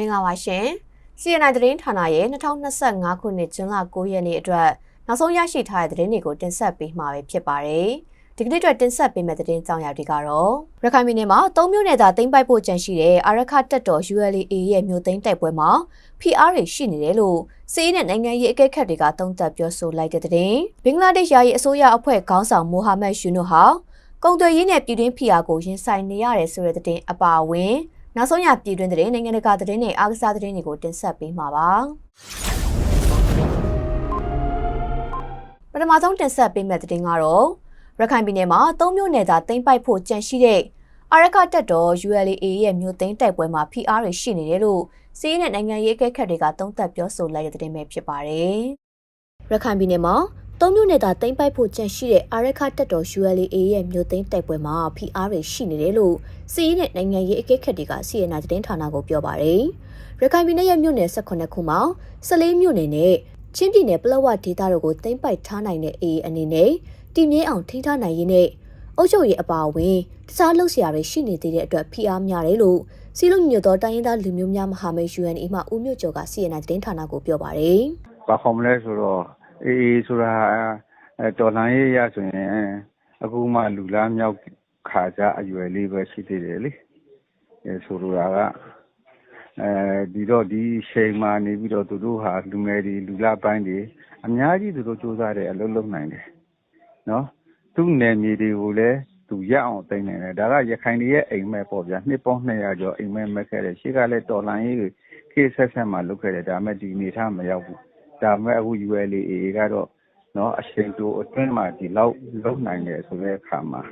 မင်္ဂလာပါရှင်။ CNI သတင်းဌာနရဲ့2025ခုနှစ်ဇွန်လ9ရက်နေ့အတွက်နောက်ဆုံးရရှိထားတဲ့သတင်းတွေကိုတင်ဆက်ပေးမှာဖြစ်ပါတယ်။ဒီကနေ့အတွက်တင်ဆက်ပေးမယ့်သတင်းကြောင်းရာတွေကတော့ရခိုင်ပြည်နယ်မှာ၃မြို့နယ်သာတင်ပိုက်ဖို့ကြံရှိတဲ့အာရခတက်တော် ULA ရဲ့မြို့သိမ်းတိုက်ပွဲမှာ PR တွေရှိနေတယ်လို့စီးရီးနဲ့နိုင်ငံရေးအကဲခတ်တွေကသုံးသပ်ပြောဆိုလိုက်တဲ့သတင်း။ဘင်္ဂလားဒေ့ရှ်ယာယီအစိုးရအဖွဲ့ခေါင်းဆောင်မိုဟာမက်ယူနူဟာကုန်သွယ်ရေးနဲ့ပြည်တွင်း PR ကိုရင်ဆိုင်နေရတယ်ဆိုတဲ့သတင်းအပါအဝင် နောက်ဆုံးရပြည်တွင်းသတင်းနိုင်ငံတကာသတင်းတွေအားကစားသတင်းတွေကိုတင်ဆက်ပေးမှာပါပထမဆုံးတင်ဆက်ပေးမယ့်သတင်းကတော့ရခိုင်ပြည်နယ်မှာ၃မြို့နယ်သာတင်ပိုက်ဖို့ကြံရှိတဲ့အာရခတက်တော် ULA ရဲ့မြို့သိမ်းတိုက်ပွဲမှာ PR တွေရှိနေတယ်လို့စီးရီးနဲ့နိုင်ငံရေးအကဲခတ်တွေကသုံးသပ်ပြောဆိုလိုက်တဲ့သတင်းပဲဖြစ်ပါတယ်ရခိုင်ပြည်နယ်မှာ သုံးမျိုးနဲ့သာတင်ပိုက်ဖို့ကြံရှိတဲ့အာရခတက်တော် ULA ရဲ့မြို့သိမ်းတိုက်ပွဲမှာ PR တွေရှိနေတယ်လို့စီးရီးနဲ့နိုင်ငံရေးအကဲခတ်တွေက CNA သတင်းဌာနကိုပြောပါတယ်။ရခိုင်ပြည်နယ်ရဲ့မြို့နယ်18ခုမှာ14မြို့နယ်နဲ့ချင်းပြည်နယ်ပလောဝဒေသတို့ကိုတင်ပိုက်ထားနိုင်တဲ့ AA အနေနဲ့တည်မြဲအောင်ထိန်းထားနိုင်ရေးနဲ့အုပ်ချုပ်ရေးအပါအဝင်တခြားလှုပ်ရှားတွေရှိနေသေးတဲ့အတွက် PR များတယ်လို့စီလုံးမြို့တော်တိုင်းရင်းသားလူမျိုးများမဟာမိတ် UNE မှဦးမြို့ကျော်က CNA သတင်းဌာနကိုပြောပါတယ်။ဘာခေါ်မလဲဆိုတော့ အေးဆိုတာတော်လှန်ရေးအရဆိုရင် အခုမှ လူလားမြောက်ခါစအရွယ်လေးပဲ ရှိသေးတယ်လေ။ဆိုလိုတာက ဒီတော့ ဒီအချိန်မှာနေပြီးတော့ သူတို့ဟာ လူငယ်တွေ လူလတ်ပိုင်းတွေ အများကြီး သူတို့ကြိုးစားတယ် အလုပ်လုပ်နိုင်တယ်။သူ့နယ်မြေတွေကိုလည်း သူရအောင်သိမ်းနိုင်တယ်။ဒါက ရခိုင်တွေရဲ့ အိပ်မက်ပေါ့ဗျာ။နှစ်ပေါင်း ၂၀၀ ကျော် အိပ်မက်မက်ခဲ့တယ်။ရှေ့ကလည်း တော်လှန်ရေးတွေ ခေတ်အဆက်ဆက်မှာ လုပ်ခဲ့တယ်။ဒါပေမဲ့ ဒီအနေအထား မရောက်ဘူး ဒါပေမဲ့အခု ULA/AA ကတော့အချိန်တိုအတွင်းမှာဒီလောက်လုပ်နိုင်တယ်ဆိုတဲ့အခါမှာ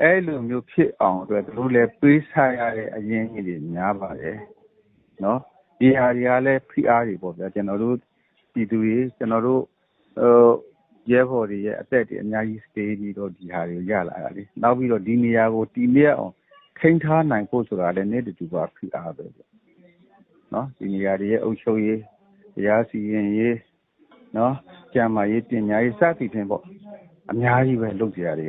အဲလိုမျိုးဖြစ်အောင်အတွက်သူတို့လည်းပေးဆပ်ရတဲ့အရင်းအမြစ်တွေများပါတယ်။ဒီဟာတွေကလည်းဖိအားတွေပေါ့ဗျာ။ကျနော်တို့ပြည်သူတွေကျနော်တို့ရဲဘော်တွေရဲ့အသက်တွေအများကြီးပေးပြီးတော့ဒီဟာတွေကိုရလာတာလေ။နောက်ပြီးတော့ဒီနေရာကိုတည်မြဲအောင်ထိန်းထားနိုင်ဖို့ဆိုတာလည်းနေ့တဓူဝဖိအားပဲဗျ။ဒီနေရာတွေရဲ့အုပ်ချုပ်ရေး တရားစီရင်ရေးနော်ကျန်းမာရေးပညာရေးစသည်ဖြင့်ပေါ့အများကြီးပဲလုပ်ကြရတယ်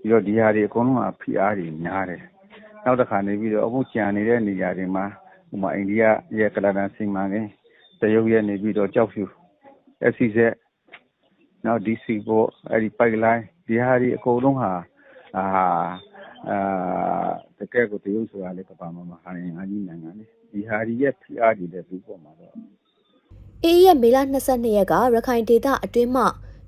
ပြီးတော့ဒီဟာတွေအကုန်လုံးကဖိအားတွေများတယ်နောက်တစ်ခါနေပြီးတော့အခုကြံနေတဲ့နေရာတွေမှာဥမာအိန္ဒိယရဲ့ကလာဒန်စီမံကိန်းတရုတ်ရဲ့နေပြီးတော့ကြောက်ဖြူ SCZ နောက် DC ပေါ့အဲ့ဒီ pipeline ဒီဟာတွေအကုန်လုံးဟာအာအာတကယ်ကိုတရုတ်ဆိုတာလေကဘာမှမဟာရင်အကြီးနိုင်ငံလေဒီဟာတွေရဲ့ဖိအားတွေလည်းသူ့ပေါ်မှာတော့ အေးရဲ့မေလ22ရက်ကရခိုင်ဒေသအတွင်းမှ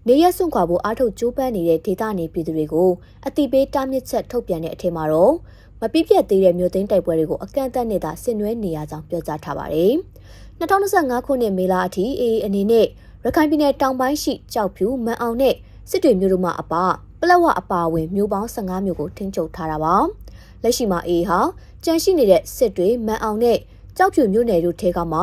နေရစွန့်ခွာဖို့အားထုတ်ကြိုးပမ်းနေတဲ့ဒေသနေပြည်သူတွေကိုအတိပေးတားမြစ်ချက်ထုတ်ပြန်တဲ့အထက်မှာတော့မပြည့်ပြတ်သေးတဲ့မြို့သိမ်းတိုက်ပွဲတွေကိုအကန့်အသတ်နဲ့သာဆင်နွှဲနေရကြောင်းပြောကြားထားပါတယ်။2025ခုနှစ်မေလအထိအေးအနေနဲ့ရခိုင်ပြည်နယ်တောင်ပိုင်းရှိကြောက်ဖြူမန်အောင်နဲ့စစ်တွေမြို့တို့မှအပပလက်ဝအပါအဝင်မြို့ပေါင်း15မြို့ကိုထိန်းချုပ်ထားတာပါ။လက်ရှိမှာအေးဟာကြန့်ရှိနေတဲ့စစ်တွေမန်အောင်နဲ့ကြောက်ဖြူမြို့နယ်တို့ထဲကမှ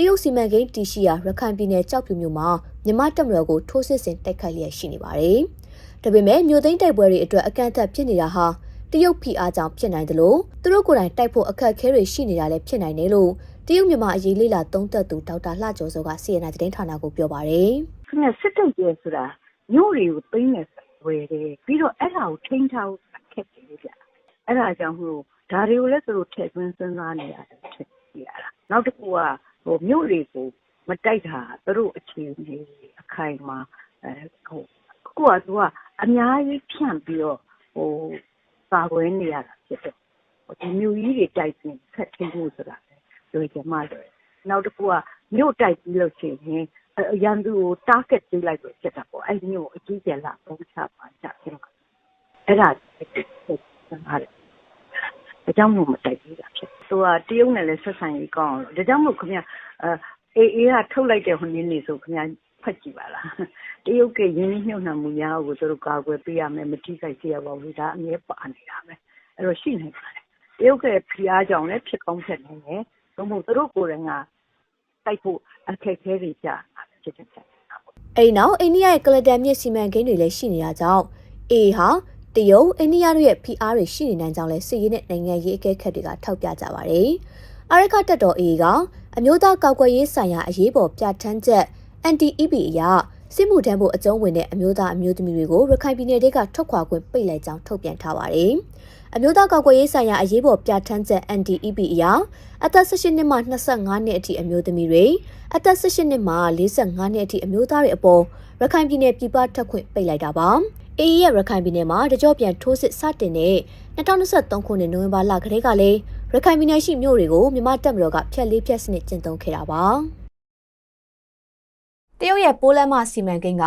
တရုတ်စီမံကိန်းတရှိရာရခိုင်ပြည်နယ်ကြောက်ဖြူမြို့မှာမြမတက်မတော်ကိုထိုးစစ်ဆင်တိုက်ခိုက်လျက်ရှိနေပါတယ်။ဒါပေမဲ့မြို့သိမ်းတိုက်ပွဲတွေအတွက်အကန့်အသတ်ဖြစ်နေတာဟာတရုတ်ဖိအားကြောင့်ဖြစ်နိုင်တယ်လို့သူတို့ကိုယ်တိုင်တိုက်ဖို့အခက်အခဲတွေရှိနေတာလည်းဖြစ်နိုင်တယ်လို့တရုတ်မြန်မာအရေးလေးလာသုံးသပ်သူဒေါက်တာလှကျော်စောက CNN သတင်းဌာနကိုပြောပါတယ်။ခင်ဗျစစ်တပ်ရဲ့ဆိုတာမြို့တွေကိုသိမ်းနေဝယ်တယ်ပြီးတော့အဲ့ဒါကိုထိန်းထားဖို့အခက်ကြီးကြ။အဲ့ဒါကြောင့်မို့ဒါတွေကိုလည်းသူတို့ထည့်သွင်းစဉ်းစားနေရတယ်ထင်ရတာ။နောက်တစ်ခုကဟို မြို့တွေကို မတိုက်တာသူတို့အခြေအနေ အခိုင်မှာအဲဟိုကိုကသူက အများကြီးဖြန့်ပြီးတော့ဟိုပါွယ်နေရတာဖြစ်တယ်ဒီမြို့ကြီးတွေတိုက်ပြီး ဆက်ထင်းဖို့ဆိုတာလွယ်ကြမှာတယ် နောက်တစ်ခုက မြို့တိုက်ပြီးလို့ရှိရင် ရန်သူကို target ပေးလိုက်လို့ဖြစ်တာပေါ့ အဲ့ဒီမျိုးအကြီးကျယ် လာပုံချပါချဖြစ်မှာ အဲ့ဒါဆက်ပါတယ် ဒါကြောင့်မို့မတိုက်သေးတာဖြစ်သူကတရုတ်နဲ့လည်းဆက်ဆံရေးကောင်းအောင်ဒါကြောင့်မို့ခင်ဗျအေးအေးကထုတ်လိုက်တဲ့ဟိုနည်းနေဆိုခင်ဗျဖတ်ကြည့်ပါလားတရုတ်ကရင်းနှီးမြှုပ်နှံမှုများကိုသူတို့ကာကွယ်ပေးရမယ်မထိခိုက်စေရပါဘူးဒါအမြဲပါနေတာပဲအဲ့တော့ရှိနေပါတယ်တရုတ်ကဖိအားကြောင့်လည်းဖြစ်ကောင်းဖြစ်နေတယ်ဘုံမို့သူတို့ကိုယ်တိုင်ကတိုက်ဖို့အခက်အခဲတွေကြာဖြစ်တဲ့ချက်အဲ့နောက်အိန္ဒိယရဲ့ကလဒန်မြစ်စီမံကိန်းတွေလည်းရှိနေတာကြောင့်အေဟာ တရုတ်အိန္ဒိယတို့ရဲ့ဖိအားတွေရှိနေနိုင်ကြောင်းလဲစစ်ရေးနဲ့နိုင်ငံရေးအကဲခတ်တွေကထောက်ပြကြပါတယ်။အာရခတက်တော်အေကအမျိုးသားကောက်ွယ်ရေးဆိုင်ရာအရေးပေါ်ပြဋ္ဌာန်းချက် NTEP အရစစ်မှုထမ်းဖို့အကျုံးဝင်တဲ့အမျိုးသားအမျိုးသမီးတွေကိုရခိုင်ပြည်နယ်တွေကထွက်ခွာခွင့်ပိတ်လိုက်ကြောင်းထုတ်ပြန်ထားပါတယ်။အမျိုးသားကောက်ကွယ်ရေးဆိုင်ရာအရေးပေါ်ပြဋ္ဌာန်းချက် NDEP အရအသက်18နှစ်မှ25နှစ်အထိအမျိုးသမီးတွေအသက်18နှစ်မှ45နှစ်အထိအမျိုးသားတွေအပေါ် ရခိုင်ပြည်နယ်ပြည်ပထွက်ခွင့်ပိတ်လိုက်တာပါ။ AE ရဲ့ရခိုင်ပြည်နယ်မှာတကြောပြန်ထိုးစစ်စတင်တဲ့2023ခုနှစ်နိုဝင်ဘာလကတည်းကလည်းရခိုင်ပြည်နယ်ရှိမြို့တွေကိုမြန်မာတပ်မတော်ကဖျက်လေးဖျက်စနစ်ကျင့်သုံးခဲ့တာပါတရုတ်ရဲ့ပိုးလမ်းမစီမံကိန်းက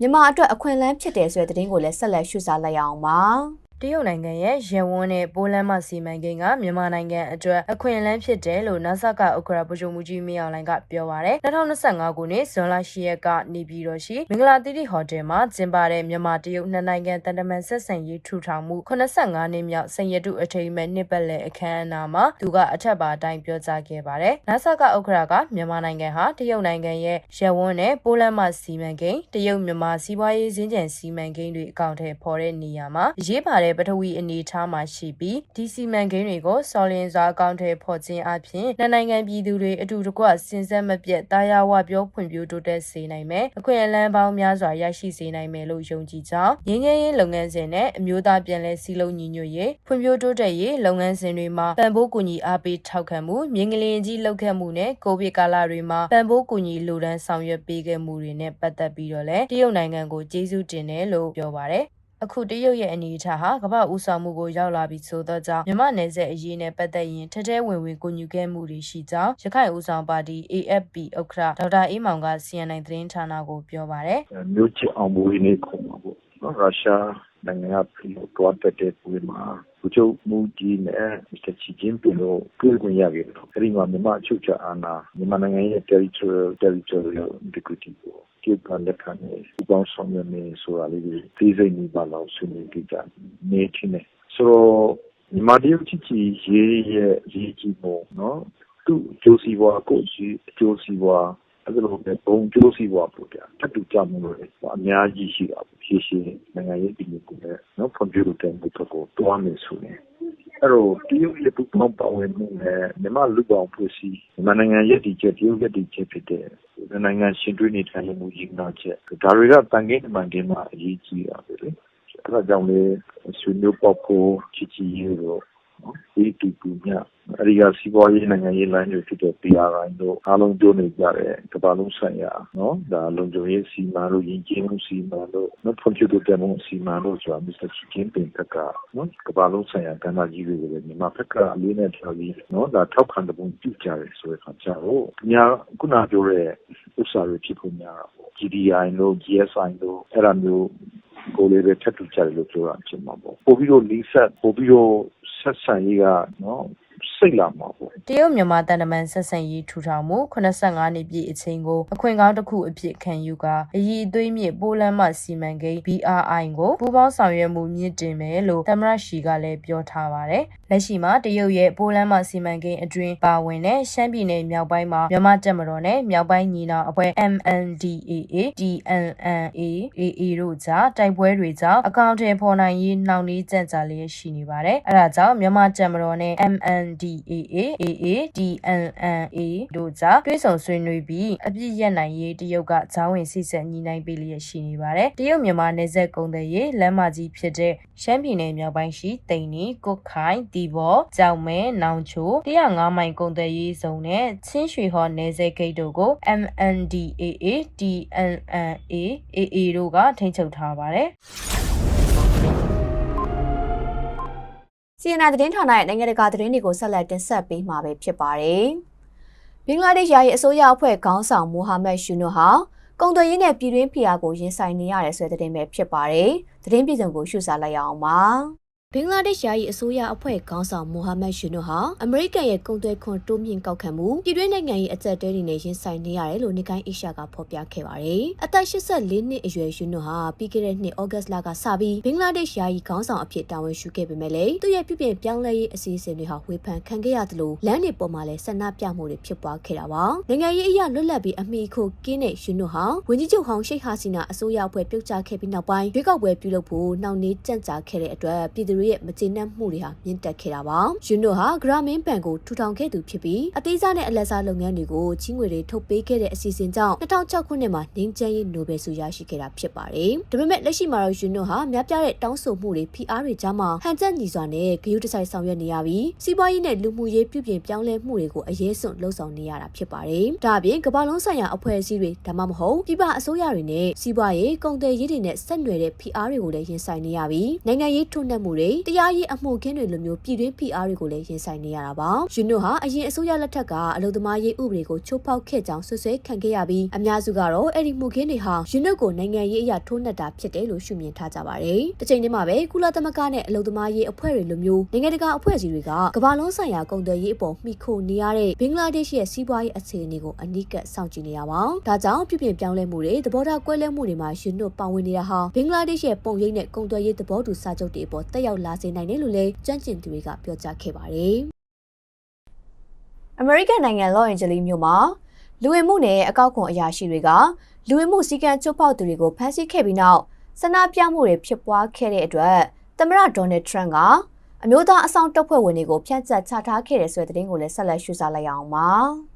မြန်မာအတွက်အခွင့်အလမ်းဖြစ်တယ်ဆိုတဲ့သတင်းကိုလည်းဆက်လက်ရှုစားလိုက်ရအောင်ပါ။ တရုတ်နိုင်ငံရဲ့ရန်ဝန်းတဲ့ပိုးလမ်းမစီမံကိန်းကမြန်မာနိုင်ငံအတွက်အခွင့်အလမ်းဖြစ်တယ်လို့ NASA ကဥက္ကရာဗိုလ်ချုပ်မှုကြီးမင်းအောင်လှိုင်ကပြောပါရယ်2025ခုနှစ်ဇွန်လ10ရက်ကနေပြည်တော်ရှိမင်္ဂလာတိတိဟိုတယ်မှာကျင်းပတဲ့မြန်မာတရုတ်နှစ်နိုင်ငံတန်တမန်ဆက်ဆံရေးထူထောင်မှု85နှစ်မြောက်စင်ရတုအထိမ်းအမှတ်နှစ်ပတ်လည်အခမ်းအနားမှာသူကအထက်ပါအတိုင်းပြောကြားခဲ့ပါတယ် NASA ကဥက္ကရာကမြန်မာနိုင်ငံဟာတရုတ်နိုင်ငံရဲ့ရန်ဝန်းတဲ့ပိုးလမ်းမစီမံကိန်းတရုတ်မြန်မာစီးပွားရေးစင်ကြံစီမံကိန်းတွေအကောင့်ထဲပေါ်တဲ့နေရာမှာအရေးပါတဲ့ပထဝီအနေအထားမှာရှိပြီးဒီစီမံကိန်းတွေကိုစော်လင်စွာအကောင့်ထဲပေါ်ခြင်းအပြင်နှစ်နိုင်ငံပြည်သူတွေအတူတကွစင်ဆက်မပြတ်တာယာဝပြောဖွံ့ဖြိုးတိုးတက်စေနိုင်မယ်အခွင့်အလမ်းပေါင်းများစွာရရှိစေနိုင်မယ်လို့ယုံကြည်ကြောင်းရင်းငယ်ရေးလုပ်ငန်းစဉ်နဲ့အမျိုးသားပြန်လည်စည်းလုံးညီညွတ်ရေးဖွံ့ဖြိုးတိုးတက်ရေးလုပ်ငန်းစဉ်တွေမှာပံ့ပိုးကူညီအားပေးထောက်ခံမှုမြင်းကလေးကြီးလှုပ်ခတ်မှုနဲ့ကိုဗစ်ကာလတွေမှာပံ့ပိုးကူညီလူဒန်းဆောင်ရွက်ပေးခဲ့မှုတွေနဲ့ပတ်သက်ပြီးတော့လည်းတရုတ်နိုင်ငံကိုကျေးဇူးတင်တယ်လို့ပြောပါတယ် အခုတရုတ်ရဲ့အနေအထားဟာကမ္ဘာဦးဆောင်မှုကိုရောက်လာပြီဆိုတော့ကြောင့်မြန်မာနယ်စပ်အရေးနဲ့ပတ်သက်ရင်ထထဲဝင်ဝင်ကိုညူခဲ့မှုတွေရှိကြောင်းရခိုင်ဦးဆောင်ပါတီ AFP ဥက္ကဋ္ဌဒေါက်တာအေးမောင်က CNN သတင်းဌာနကိုပြောပါတယ်မျိုးချစ်အောင်မွေးနေ့ခုံမှာပေါ့နော်ရုရှားနိုင်ငံကပြည်လို့တွားတက်တဲ့ပွဲမှာဘူချုပ်မူကြီးနဲ့ မစ္စတာချီကျင်းပင်တို့ တွေ့ခွင့်ရခဲ့တယ် အဲဒီမှာ မြန်မာအချုပ်ချာအာဏာ မြန်မာနိုင်ငံရဲ့ territorial territorial integrity ကိုကျပ်က လက်ခံနေပူပေါင်းဆောင်ရွက်နေဆိုတာလေးတွေသိစိတ်နေပါလို့ဆွေးနွေးကြတယ်နေချင်းနေဆိုတော့ မြန်မာတရုတ် ချစ်ချီရေးရဲ့ရေးကြီးပုံနော်သူ့အကျိုးစီးပွား ကိုရှိအကျိုးစီးပွား အဲ့လိုပဲဘုံကျိုးစီးပွားပေါ့ဗျာတတူကြမှုလို့အများကြီးရှိတာပေါ့ရှင်းရှင်းနိုင်ငံရေးပြည်သူကိုလည်းနော်ဖွံ့ဖြိုးတဲ့ဘက်ကိုတွားမယ်ဆိုရင်အဲ့တော့တရုတ်ရဲ့ပူပေါင်းပါဝင်မှုနဲ့မြန်မာလူပေါင်းဖွဲ့စည်းမြန်မာနိုင်ငံရဲ့ဒီချက်တရုတ်ရဲ့ဒီချက်ဖြစ်တဲ့နိုင်ငံရှင်တွင်းနေထိုင်မှုရင်းနှီးချက်ဒါတွေကတန်ကိန်းမှန်ကိန်းမှာအရေးကြီးတာပဲလေအဲ့ဒါကြောင့်လေဆွေးနွေးပေါဖို့ချစ်ချီရေးတော့နော်ဒီတူတူည အဲဒီကစီးပွားရေးနိုင်ငံရေးလိုင်းတွေဖြစ်တဲ့ PRI တို့အားလုံးပြောနေကြတဲ့ကမ္ဘာလုံးဆိုင်ရာနော်ဒါလုံခြုံရေးစီမံလို့ယဉ်ကျေးမှုစီမံလို့နော်ဖွံ့ဖြိုးတိုးတက်မှုစီမံလို့ဆိုတာမစ္စတာချီကင်းပင်ကနော်ကမ္ဘာလုံးဆိုင်ရာကဏ္ဍကြီးတွေကိုလည်းမြန်မာဘက်ကအလေးနဲ့ထားပြီးနော်ဒါထောက်ခံတဲ့ပုံပြုကြတယ်ဆိုတဲ့အခါကျတော့ညာခုနပြောတဲ့ဥစ္စာတွေဖြစ်ဖို့များတာပေါ့ GDI လို့ GSI လို့အဲ့ဒါမျိုးကိုလေးပဲထပ်တူကြတယ်လို့ပြောတာဖြစ်မှာပေါ့ပို့ပြီးတော့လီဆက်ပို့ပြီးတော့ဆက်ဆံရေးကနော် စိတ်လာမှာပေါ့တရုတ်မြန်မာတန်တမန်ဆက်ဆံရေးထူထောင်မှု85နှစ်ပြည့်အချိန်ကိုအခွင့်ကောင်းတစ်ခုအဖြစ်ခံယူကာအည်အသွေးမြင့်ပိုးလမ်းမစီမံကိန်း BRI ကိုပူးပေါင်းဆောင်ရွက်မှုမြင့်တင်မယ်လို့သမရရှိကလည်းပြောထားပါတယ်။လက်ရှိမှာတရုတ်ရဲ့ပိုးလမ်းမစီမံကိန်းအတွင်းပါဝင်တဲ့ရှမ်းပြည်နယ်မြောက်ပိုင်းမှာမြန်မာတပ်မတော်နဲ့မြောက်ပိုင်းညီနောင်အဖွဲ့ MNDAA DNNA AA တို့ကြားတိုက်ပွဲတွေကြောင့်အကောင့်ထဲပေါ်နိုင်ရေးနှောင့်နှေးကြန့်ကြာလျက်ရှိနေပါတယ်။အဲဒါကြောင့်မြန်မာတပ်မတော်နဲ့ MNDAA AA DNNA တို့ကြားတွဲဆောင်ဆွေးနွေးပြီးအပြစ်ရက်နိုင်ရေးတရုတ်ကဂျောင်းဝင်စိတ်ဆက်ညီနိုင်ပေးလျက်ရှိနေပါတယ်။တရုတ်မြန်မာနယ်စပ်ကုန်သွယ်ရေးလမ်းမကြီးဖြစ်တဲ့ရှမ်းပြည်နယ်မြောက်ပိုင်းရှိတိန်နီကုတ်ခိုင်တီဘောကြောင်မဲနောင်ချို105မိုင်ကုန်သွယ်ရေးဇုံနဲ့ချင်းရွှေဟော်နယ်စပ်ဂိတ်တို့ကို MNDAA DNNA AA တို့ကထိန်းချုပ်ထားပါတယ်။ CNN သတင်းဌာနရဲ့နိုင်ငံတကာသတင်းတွေကိုဆက်လက်တင်ဆက်ပေးမှာပဲဖြစ်ပါတယ်။ဘင်္ဂလားဒေ့ရှ်ယာယီအစိုးရအဖွဲ့ခေါင်းဆောင်မိုဟာမက်ရှူနိုဟာကုန်သွယ်ရေးနဲ့ပြည်တွင်းဖိအားကိုရင်ဆိုင်နေရတယ်ဆိုတဲ့သတင်းပဲဖြစ်ပါတယ်။သတင်းပြည်စုံကိုရှုစားလိုက်ရအောင်ပါ။ ဘင်္ဂလားဒေ့ရှ်ယာယီအစိုးရအဖွဲ့ခေါင်းဆောင်မိုဟာမက်ရှူနိုဟာအမေရိကန်ရဲ့ကုန်သွယ်ခွန်တိုးမြင့်ကောက်ခံမှုပြည်တွင်းနိုင်ငံရေးအကြက်တဲတွေနဲ့ရင်ဆိုင်နေရတယ်လို့နေကိုင်းအေရှာကဖော်ပြခဲ့ပါတယ်။အသက်84နှစ်အရွယ်ရှူနိုဟာပြီးခဲ့တဲ့နှစ်ဩဂတ်လကစပြီးဘင်္ဂလားဒေ့ရှ်ယာယီခေါင်းဆောင်အဖြစ်တာဝန်ယူခဲ့ပေမဲ့လည်းသူ့ရဲ့ပြုပြင်ပြောင်းလဲရေးအစီအစဉ်တွေဟာဝေဖန်ခံခဲ့ရသလိုလမ်းတွေပေါ်မှာလည်းဆန္ဒပြမှုတွေဖြစ်ပွားခဲ့တာပါ။နိုင်ငံရေးအရလွတ်လပ်ပြီးအမိခိုကင်းတဲ့ရှူနိုဟာဝန်ကြီးချုပ်ဟောင်းရှိတ်ဟာစီနာအစိုးရအဖွဲ့ပြုတ်ကျခဲ့ပြီးနောက်ပိုင်းရွေးကောက်ပွဲပြုလုပ်ဖို့နှောင့်နှေးကြန့်ကြာခဲ့တဲ့အတွက်ပြည်သူတွေရဲ့မကျေနပ်မှုတွေဟာမြင့်တက်ခဲ့တာပါ။ယွန်းတို့ဟာဂရမင်းဘဏ်ကိုထူထောင်ခဲ့သူဖြစ်ပြီးအသေးစားနဲ့အလတ်စားလုပ်ငန်းတွေကိုကြီးငွေတွေထုတ်ပေးခဲ့တဲ့အစီအစဉ်ကြောင့်2006ခုနှစ်မှာငင်းချမ်းရေးနိုဘယ်ဆုရရှိခဲ့တာဖြစ်ပါတယ်။ဒါပေမဲ့လက်ရှိမှာတော့ယွန်းတို့ဟာများပြားတဲ့တောင်းဆိုမှုတွေ PR တွေကြားမှာဟန်ချက်ညီစွာနဲ့ဂရုတစိုက်ဆောင်ရွက်နေရပြီးစီးပွားရေးနဲ့လူမှုရေးပြုပြင်ပြောင်းလဲမှုတွေကိုအရေးစွန့်လှုံ့ဆော်နေရတာဖြစ်ပါတယ်။ဒါအပြင်ကမ္ဘာလုံးဆိုင်ရာအဖွဲ့အစည်းတွေဒါမှမဟုတ်ပြည်ပအစိုးရတွေနဲ့စီးပွားရေးကုန်သွယ်ရေးတွေနဲ့ဆက်နွယ်တဲ့ PR တွေကိုလည်းရင်ဆိုင်နေရပြီးနိုင်ငံရေးထုံ့နှက်မှုတွေတရားရေးအမှုခင်းတွေလိုမျိုးပြည်တွင်း PR တွေကိုလည်းရင်ဆိုင်နေရတာပါ။ယူနိုဟာအရင်အစိုးရလက်ထက်ကအလုပ်သမားရေးဥပဒေကိုချိုးဖောက်ခဲ့ကြောင်းဆွဆွဲခံခဲ့ရပြီးအများစုကတော့အဲ့ဒီမှုခင်းတွေဟာယူနိုကိုနိုင်ငံရေးအရာထိုးနှက်တာဖြစ်တယ်လို့ရှုမြင်ထားကြပါတယ်။တစ်ချိန်တည်းမှာပဲကုလသမဂ္ဂနဲ့အလုပ်သမားရေးအဖွဲ့တွေလိုမျိုးနိုင်ငံတကာအဖွဲ့အစည်းတွေကကမ္ဘာလုံးဆိုင်ရာကုန်သွယ်ရေးအပေါ်မှီခိုနေရတဲ့ဘင်္ဂလားဒေ့ရှ်ရဲ့စီးပွားရေးအခြေအနေကိုအနီးကပ်စောင့်ကြည့်နေရပါ။ဒါကြောင့်ပြုပြင်ပြောင်းလဲမှုတွေသဘောထားကွဲလွဲမှုတွေမှာယူနိုပါဝင်နေတာဟာဘင်္ဂလားဒေ့ရှ်ရဲ့ပုံရိပ်နဲ့ကုန်သွယ်ရေးသဘောတူစာချုပ်တွေအပေါ်တက်ရောက်လာစေနိုင်တယ်လို့လည်းကြမ်းကျင်သူတွေကပြောကြားခဲ့ပါတယ်။အမေရိကန်နိုင်ငံလော့အန်ဂျလီမြို့မှာလူဝင်မှုနယ်အကောက်ခွန်အရာရှိတွေကလူဝင်မှုစည်းကမ်းချိုးဖောက်သူတွေကိုဖမ်းဆီးခဲ့ပြီးနောက်ဆန္ဒပြမှုတွေဖြစ်ပွားခဲ့တဲ့အတွက်သမ္မတဒေါ်နယ်ထရန့်ကအမျိုးသားအဆောင်တပ်ဖွဲ့ဝင်တွေကိုဖျက်ချချထားခဲ့တဲ့ဆိုတဲ့သတင်းကိုလည်းဆက်လက်ရှုစားလိုက်အောင်ပါ။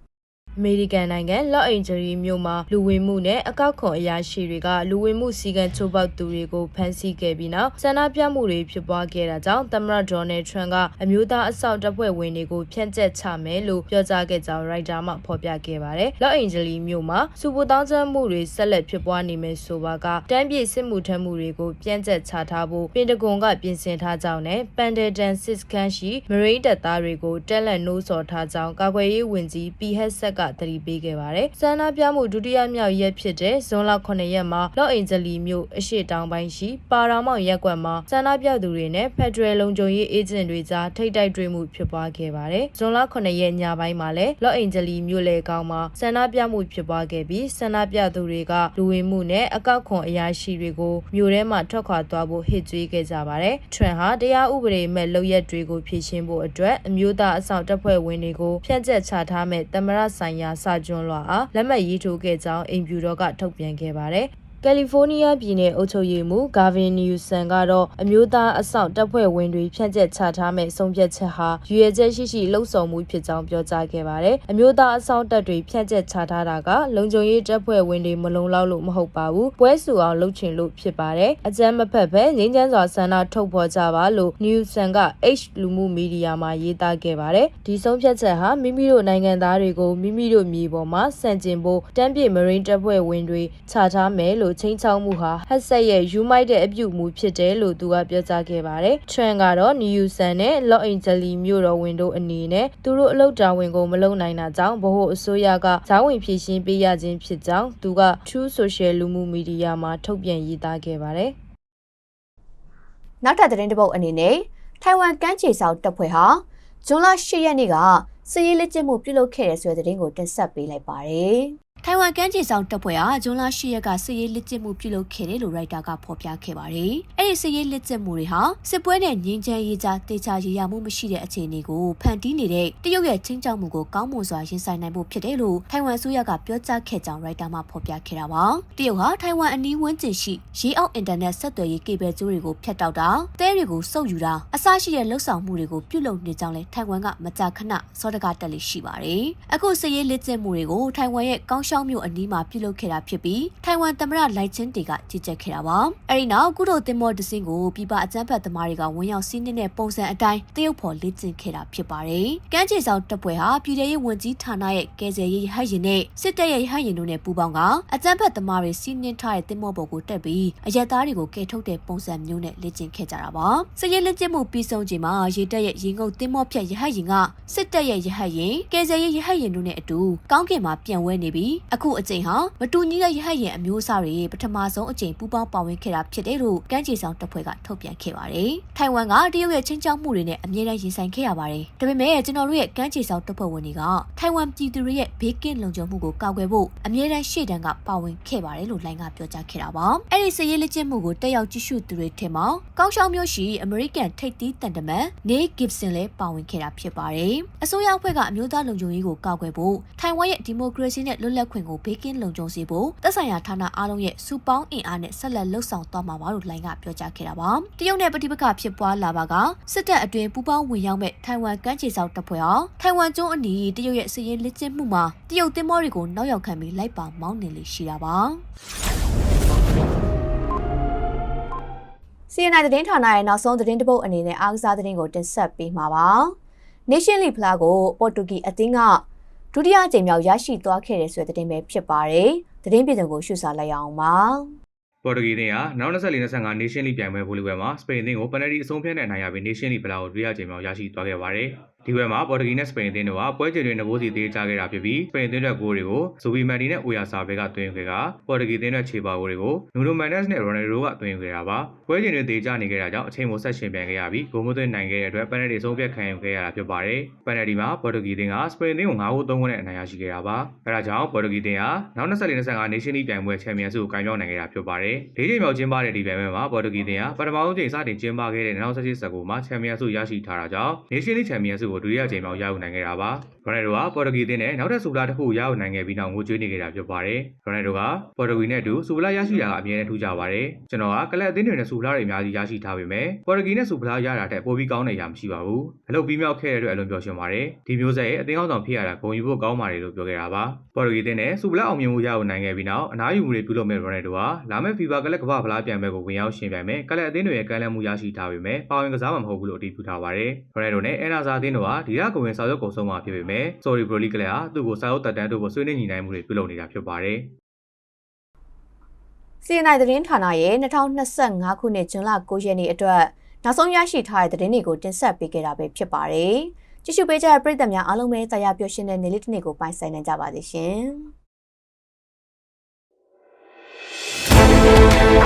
အမေရိကန်နိုင်ငံလော့အိန်ဂျရီမြို့မှာလူဝင်မှုနဲ့အကောက်ခွန်အရာရှိတွေကလူဝင်မှုစည်းကမ်းချိုးဖောက်သူတွေကိုဖမ်းဆီးခဲ့ပြီးနောက်ဆန္ဒပြမှုတွေဖြစ်ပွားခဲ့တာကြောင့်သမ္မတဒေါ်နယ်ထရန့်ကအမျိုးသားအဆောက်တပ်ဖွဲ့ဝင်တွေကိုဖျက်ချက်ချမယ်လို့ပြောကြားခဲ့ကြောင်းရိုက်တာမှဖော်ပြခဲ့ပါတယ်။လော့အိန်ဂျလီမြို့မှာစူပူတောင်းကျမ်းမှုတွေဆက်လက်ဖြစ်ပွားနေမယ်ဆိုပါကတန်းပြည့်စစ်မှုထမ်းမှုတွေကိုပြန်ကျက်ချထားဖို့ပင်တဂွန်ကပြင်ဆင်ထားကြောင်းနဲ့ပန်ဒယ်တန်စစ်ခန်းရှိမရိန်းတပ်သားတွေကိုတက်လက်နှိုးဆော်ထားကြောင်းကာကွယ်ရေးဝန်ကြီးပီဟက်ဆက်ကသတိပေးခဲ့ပါတယ်။ဆန္ဒပြမှုဒုတိယမြောက်ရက်ဖြစ်တဲ့ဇွန်လ9ရက်မှာလော့အင်ဂျလီမြို့အရှိတောင်ပိုင်းရှိပါရာမောင်ရက်ကွက်မှာဆန္ဒပြသူတွေနဲ့ဖက်ဒရယ်လုံခြုံရေးအေဂျင့်တွေကြားထိတ်တိုက်တွေ့မှုဖြစ်ပွားခဲ့ပါတယ်။ဇွန်လ9ရက်ညပိုင်းမှာလည်းလော့အင်ဂျလီမြို့လေကောင်းမှာဆန္ဒပြမှုဖြစ်ပွားခဲ့ပြီးဆန္ဒပြသူတွေကလူဝင်မှုနဲ့အကောက်ခွန်အရာရှိတွေကိုမြို့ထဲမှာထွက်ခွာသွားဖို့ဟစ်ကြွေးခဲ့ကြပါတယ်။ထရန်ဟာတရားဥပဒေမဲ့လုပ်ရက်တွေကိုဖြေရှင်းဖို့အတွက်အမျိုးသားအဆောင်တပ်ဖွဲ့ဝင်တွေကိုဖျက်ချက်ချထားမဲ့သမရဆိုင်ရာစာကျွန်းလွှာအားလက်မှတ်ရေးထိုးခဲ့ကြောင်းအိမ်ဖြူတော်ကထုတ်ပြန်ခဲ့ပါတယ်။ ကယ်လီဖိုးနီးယားပြည်နယ်အုပ်ချုပ်ရေးမှူးဂါဗင်နီယူဆန်ကတော့အမျိုးသားအဆောက်တပ်ဖွဲ့ဝင်တွေဖြန့်ကျက်ချထားမဲ့ဆုံးဖြတ်ချက်ဟာရွေရချက်ရှိရှိလှုံ့ဆော်မှုဖြစ်ကြောင်းပြောကြားခဲ့ပါတယ်။အမျိုးသားအဆောက်တပ်တွေဖြန့်ကျက်ချထားတာကလုံခြုံရေးတပ်ဖွဲ့ဝင်တွေမလုံလောက်လို့မဟုတ်ပါဘူး။ပွဲစုအောင်လုပ်ချင်လို့ဖြစ်ပါတယ်။အကြမ်းမဖက်ပဲငြိမ်းချမ်းစွာဆန္ဒထုတ်ဖော်ကြပါလို့နီယူဆန်က H လူမှုမီဒီယာမှာရေးသားခဲ့ပါတယ်။ဒီဆုံးဖြတ်ချက်ဟာမိမိတို့နိုင်ငံသားတွေကိုမိမိတို့မြေပေါ်မှာစံကျင်ဖို့တမ်းပြေမရင်းတပ်ဖွဲ့ဝင်တွေချထားမယ်လို့ချင်းချောက်မှုဟာဟက်ဆက်ရဲ့ယူမိုက်တဲ့အပြုမူဖြစ်တယ်လို့သူကပြောကြားခဲ့ပါတယ်။ Trend ကတော့ New Sun နဲ့ Los Angeles မြို့တော်ဝင်တို့အနေနဲ့သူတို့အလုပ်တာဝန်ကိုမလုပ်နိုင်တာကြောင့်ဗဟိုအစိုးရကဇာဝင်ဖြည့်ရှင်းပေးရခြင်းဖြစ်ကြောင်းသူက True Social လူမှုမီဒီယာမှာထုတ်ပြန်ရေးသားခဲ့ပါတယ်။နောက်ထပ်သတင်းတစ်ပုဒ်အနေနဲ့ထိုင်ဝမ်ကမ်းခြေဆောင်တပ်ဖွဲ့ဟာဇွန်လ10ရက်နေ့ကစစ်ရေးလက်ကျင့်မှုပြုလုပ်ခဲ့တဲ့ဆိုတဲ့သတင်းကိုတင်ဆက်ပေးလိုက်ပါတယ်။ ထိုင်ဝမ်ကမ်းခြေဆောင်တပ်ဖွဲ့ဟာဇွန်လ10ရက်ကစစ်ရေးလက်ကျင့်မှုပြုလုပ်ခဲ့တယ်လို့ရိုက်တာကဖော်ပြခဲ့ပါတယ်။အဲ့ဒီစစ်ရေးလက်ကျင့်မှုတွေဟာစစ်ပွဲနဲ့ငြင်းချမ်းရေးကြားတေချာရေးရမှုမရှိတဲ့အခြေအနေကိုဖန်တီးနေတဲ့တရုတ်ရဲ့ချင်းချောက်မှုကိုကောင်းမွန်စွာရင်ဆိုင်နိုင်ဖို့ဖြစ်တယ်လို့ထိုင်ဝမ်ဆိုရကပြောကြားခဲ့ကြောင်းရိုက်တာမှဖော်ပြခဲ့တာပါ။တရုတ်ဟာထိုင်ဝမ်အနီးဝန်းကျင်ရှိရေအောက်အင်တာနက်ဆက်သွယ်ရေးကေဘယ်ကျိုးတွေကိုဖျက်တောက်တာတဲတွေကိုစုပ်ယူတာအစရှိတဲ့လှုပ်ဆောင်မှုတွေကိုပြုလုပ်နေကြောင်းလဲထိုင်ဝမ်ကမကြာခဏစောတကတက်လိရှိပါတယ်။အခုစစ်ရေးလက်ကျင့်မှုတွေကိုထိုင်ဝမ်ရဲ့ကောင်းရှောင်းမြို့အနီးမှာပြုလုပ်ခဲ့တာဖြစ်ပြီးထိုင်ဝမ်သမ္မတလိုက်ချင်းတေကကြီးကြပ်ခဲ့တာပါ။အဲဒီနောက်ကုတို့တင်မော်ဒစင်းကိုပြပအကြမ်းဖက်သမားတွေကဝင်ရောက်စီးနင်းတဲ့ပုံစံအတိုင်းတရုတ်ဖော်လက်ကျင့်ခဲ့တာဖြစ်ပါတယ်။ကမ်းခြေဆောင်တပ်ဖွဲ့ဟာပြည်ထရေးဝန်ကြီးဌာနရဲ့ကယ်ဆယ်ရေးဟတ်ရင်နဲ့စစ်တပ်ရဲ့ဟတ်ရင်တို့နဲ့ပူးပေါင်းကအကြမ်းဖက်သမားတွေစီးနင်းထားတဲ့တင်မော်ပေါ်ကိုတက်ပြီးအရက်သားတွေကိုကယ်ထုတ်တဲ့ပုံစံမျိုးနဲ့လက်ကျင့်ခဲ့ကြတာပါ။စစ်ရေးလက်ကျင့်မှုပြီးဆုံးချိန်မှာရေတပ်ရဲ့ရေငုပ်တင်မော်ဖြတ်ရဟတ်ရင်ကစစ်တပ်ရဲ့ရဟတ်ရင်ကယ်ဆယ်ရေးရဟတ်ရင်တို့နဲ့အတူကောင်းကင်မှာပြန်ဝဲနေပြီးအခုအချိန်ဟာမတူညီတဲ့ရဟတ်ရင်အမျိုးအစားတွေပထမဆုံးအကြိမ်ပူးပေါင်းပါဝင်ခဲ့တာဖြစ်တယ်လို့ကမ်းခြေဆောင်တပ်ဖွဲ့ကထုတ်ပြန်ခဲ့ပါတယ်။ထိုင်ဝမ်ကတရုတ်ရဲ့ချင်းချောက်မှုတွေနဲ့အမြဲတမ်းရင်ဆိုင်ခဲ့ရပါတယ်။ဒါပေမဲ့ကျွန်တော်တို့ရဲ့ကမ်းခြေဆောင်တပ်ဖွဲ့ဝင်တွေကထိုင်ဝမ်ပြည်သူတွေရဲ့ဘေးကင်းလုံခြုံမှုကိုကာကွယ်ဖို့အမြဲတမ်းရှေ့တန်းကပါဝင်ခဲ့ပါတယ်လို့လိုင်းကပြောကြားခဲ့တာပါ။အဲ့ဒီစရေးလက်ကျင့်မှုကိုတက်ရောက်ကြည့်ရှုသူတွေထင်မှာကောင်းရှောင်းမျိုးရှိအမေရိကန်ထိပ်သီးတန်တမန်နေဂစ်ဆင်လည်းပါဝင်ခဲ့တာဖြစ်ပါတယ်။အစိုးရအဖွဲ့ကအမျိုးသားလုံခြုံရေးကိုကာကွယ်ဖို့ထိုင်ဝမ်ရဲ့ဒီမိုကရေစီနဲ့လွတ်လပ်ခွင့်ကိုဘေးကင်းလုံခြုံစေဖို့သက်ဆိုင်ရာဌာနအားလုံးရဲ့စူပေါင်းအင်အားနဲ့ဆက်လက်လှုပ်ဆောင်သွားမှာပါလို့လိုင်းကပြောကြားခဲ့တာပါတရုတ်နဲ့ပဋိပက္ခဖြစ်ပွားလာပါကစစ်တပ်အတွင်းပူးပေါင်းဝင်ရောက်မဲ့ထိုင်ဝမ်ကမ်းခြေစောက်တပ်ဖွဲ့ဟာထိုင်ဝမ်ကျွန်းအနီးတရုတ်ရဲ့စစ်ရေးလက်ကျင့်မှုမှာတရုတ်သင်္ဘောတွေကိုနောက်ရောက်ခံပြီးလိုက်ပါမောင်းနေလေရှိတာပါစီအန်အိုင်သတင်းဌာနရဲ့နောက်ဆုံးသတင်းတပုတ်အနေနဲ့အားကစားသတင်းကိုတင်ဆက်ပေးမှာပါ။ Nation League ဖလားကိုပေါ်တူဂီအသင်းက ဒုတိယအကြိမ်မြောက်ရရှိသွားခဲ့တဲ့ဆိုတဲ့သတင်းပဲဖြစ်ပါတယ်။သတင်းပြည်စုံကိုရှုစားလိုက်အောင်ပါ။ပေါ်တူဂီအသင်းကနောက်24-25 Nation League ပြိုင်ပွဲဗိုလ်လုပွဲမှာစပိန်အသင်းကိုပယ်နယ်တီအဆုံးဖြတ်နဲ့နိုင်ရပြီး Nation League ဖလားကိုဒုတိယအကြိမ်မြောက်ရရှိသွားခဲ့ပါတယ်။ဒီပွဲမှာပေါ်တူဂီနဲ့စပိန်အသင်းတို့ကပွဲချိန်တွင်ငိုးစီသေးကြခဲ့တာဖြစ်ပြီးစပိန်အသင်းတို့ဂိုးတွေကိုဇိုဘီမန်တီနဲ့အိုယာဆာဘဲကသွင်းယူခဲ့ကပေါ်တူဂီအသင်းတို့ခြေပါဂိုးတွေကိုနူနိုမန်နက်စ်နဲ့ရိုနယ်ဒိုကသွင်းယူခဲ့တာပါ။ပွဲချိန်တွင်သေးကြနေခဲ့တာကြောင့်အချိန်ကိုဆက်ရှင်ပြန်ခဲ့ရပြီးဂိုးမသွင်းနိုင်ခဲ့တဲ့အတွက်ပယ်နယ်တီဆုံးဖြတ်ခံယူခဲ့ရတာဖြစ်ပါတယ်။ပယ်နယ်တီမှာပေါ်တူဂီအသင်းကစပိန်အသင်းကို9ဂိုး3ဂိုးနဲ့အနိုင်ရရှိခဲ့တာပါ။အဲဒါကြောင့်ပေါ်တူဂီအသင်းဟာနောက်24-25 Nation League ပြိုင်ပွဲချန်ပီယံဆုကိုကင်ပြောင်းနိုင်ခဲ့တာဖြစ်ပါတယ်။၄ချိန်မြောက်ကျင်းပတဲ့ဒီပြိုင်ပွဲမှာပေါ်တူဂီအသင်းဟာပထမဆုံးချိန်စတင်ကျင်းပခဲ့တဲ့2017 19မှာချန်ပီယံဆုရရှိထားတာကြောင့် Nation League ချန်ပီယံဆုကိုဒုတိယချိန်မြောက်ရယူနိုင်ခဲ့တာပါ။ရိုနယ်ဒိုကပေါ်တူဂီအသင်းနဲ့နောက်ထပ်ဆူပလာတစ်ခုရယူနိုင်ခဲ့ပြီးနောက်ငိုကြွေးနေခဲ့တာဖြစ်ပါတယ်။ရိုနယ်ဒိုကပေါ်တူဂီနဲ့အတူဆူပလာရရှိတာကအမြဲတမ်းထူးကြပါတယ်။ကျွန်တော်ကကလပ်အသင်းတွေနဲ့ဆူပလာတွေအများကြီးရရှိထားပေမဲ့ပေါ်တူဂီနဲ့ဆူပလာရတာတဲ့ပိုပြီးကောင်းတဲ့ရာမရှိပါဘူး။အလုပ်ပြီးမြောက်ခဲ့တဲ့အတွက်အလွန်ပျော်ရွှင်ပါတယ်။ဒီမျိုးဆက်ရဲ့အသင်းကောင်းဆောင်ဖြစ်ရတာဂုဏ်ယူဖို့ကောင်းပါတယ်လို့ပြောခဲ့တာပါ။ပေါ်တူဂီအသင်းနဲ့ဆူပလာအောင်မြင်မှုရယူနိုင်ခဲ့ပြီးနောက်အနားယူမှုတွေပြုလုပ်မဲ့ရိုနယ်ဒိုကလာမယ့် FIFA ကလပ်ကမ္ဘာဖလားပြိုင်ပွဲကိုဝင်ရောက်ရှင်ပြိုင်မဲ့ကလပ်အသင်းတွေရဲ့ကမ်းလှမ်းမှုရရှိထားပေမဲ့ပါဝင်ကစားမှာမဟုတ်ဘူးလို့အတည်ပြုထားပါတယ်။ရိုနယ်ဒိုနဲ့အဲနာဇာအသင်းတို့ဟာဒီလကိုဝင်စာချုပ်ကုန်ဆုံးမှာဖြစ်ပေမဲ့ Sorry Pro League ကလည်းဟာသူ့ကိုစာချုပ်တက်တန်းတို့ကိုဆွေးနွေးညှိနှိုင်းမှုတွေပြုလုပ်နေတာဖြစ်ပါတယ်။ CNI သတင်းဌာနရဲ့2025ခုနှစ်ဇွန်လ9ရက်နေ့အတွက်နောက်ဆုံးရရှိထားတဲ့သတင်းတွေကိုတင်ဆက်ပေးခဲ့တာပဲဖြစ်ပါတယ်။ကြည့်ရှုပေးကြတဲ့ပရိသတ်များအားလုံးပဲတရားပျော်ရှင်တဲ့နေ့လေးတစ်နေ့ကိုပိုင်ဆိုင်နိုင်ကြပါစေရှင်။